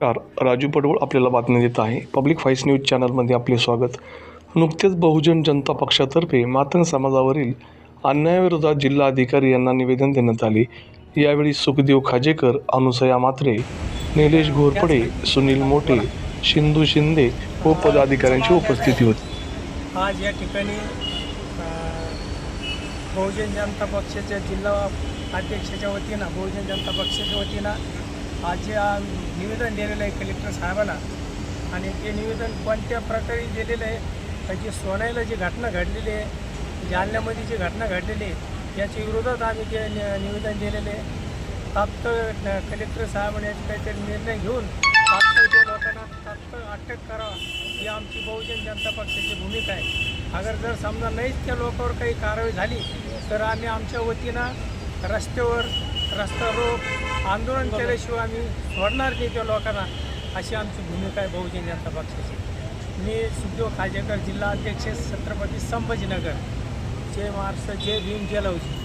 राजू पडवळ आपल्याला बातमी देत आहे. पब्लिक व्हॉइस न्यूज चॅनलमध्ये आपले स्वागत. नुकतेच बहुजन जनता पक्षातर्फे मातंग समाजावरील अन्यायाविरोधात जिल्हा अधिकारी यांना निवेदन देण्यात आले. यावेळी सुखदेव खाजेकर अनुसया मात्रे निलेश घोरपडे सुनील मोठे शिंदू शिंदे व पदाधिकाऱ्यांची उपस्थिती होती. आज या ठिकाणी बहुजन जनता पक्षाच्या जिल्हा अध्यक्षाच्या वतीनं बहुजन जनता पक्षाच्या वतीनं आज निवेदन दिलेलं आहे कलेक्टर साहेबांना. आणि ते निवेदन कोणत्या प्रकारे दिलेलं आहे त्याची सोनाईला जी घटना घडलेली आहे जालन्यामध्ये जी घटना घडलेली आहे याच्या विरोधात आम्ही ते नि- निवेदन दिलेलं आहे तात्काळ कलेक्टर साहेबांनी याचे काहीतरी निर्णय घेऊन तात्काळ त्या लोकांना तात्काळ अटक करावा ही आमची बहुजन जनता पक्षाची भूमिका आहे. अगर जर समजा नाहीच त्या लोकांवर काही कारवाई झाली तर आम्ही आमच्या वतीनं रस्त्यावर रस्ता रोक आंदोलन केल्याशिवाय आम्ही सोडणार नाही त्या लोकांना. अशी आमची भूमिका आहे बहुजन जनता पक्षाची. मी सुखदेव खाजेकर जिल्हा अध्यक्ष छत्रपती संभाजीनगर. जय महाराष्ट्र जय भीम जय लवजी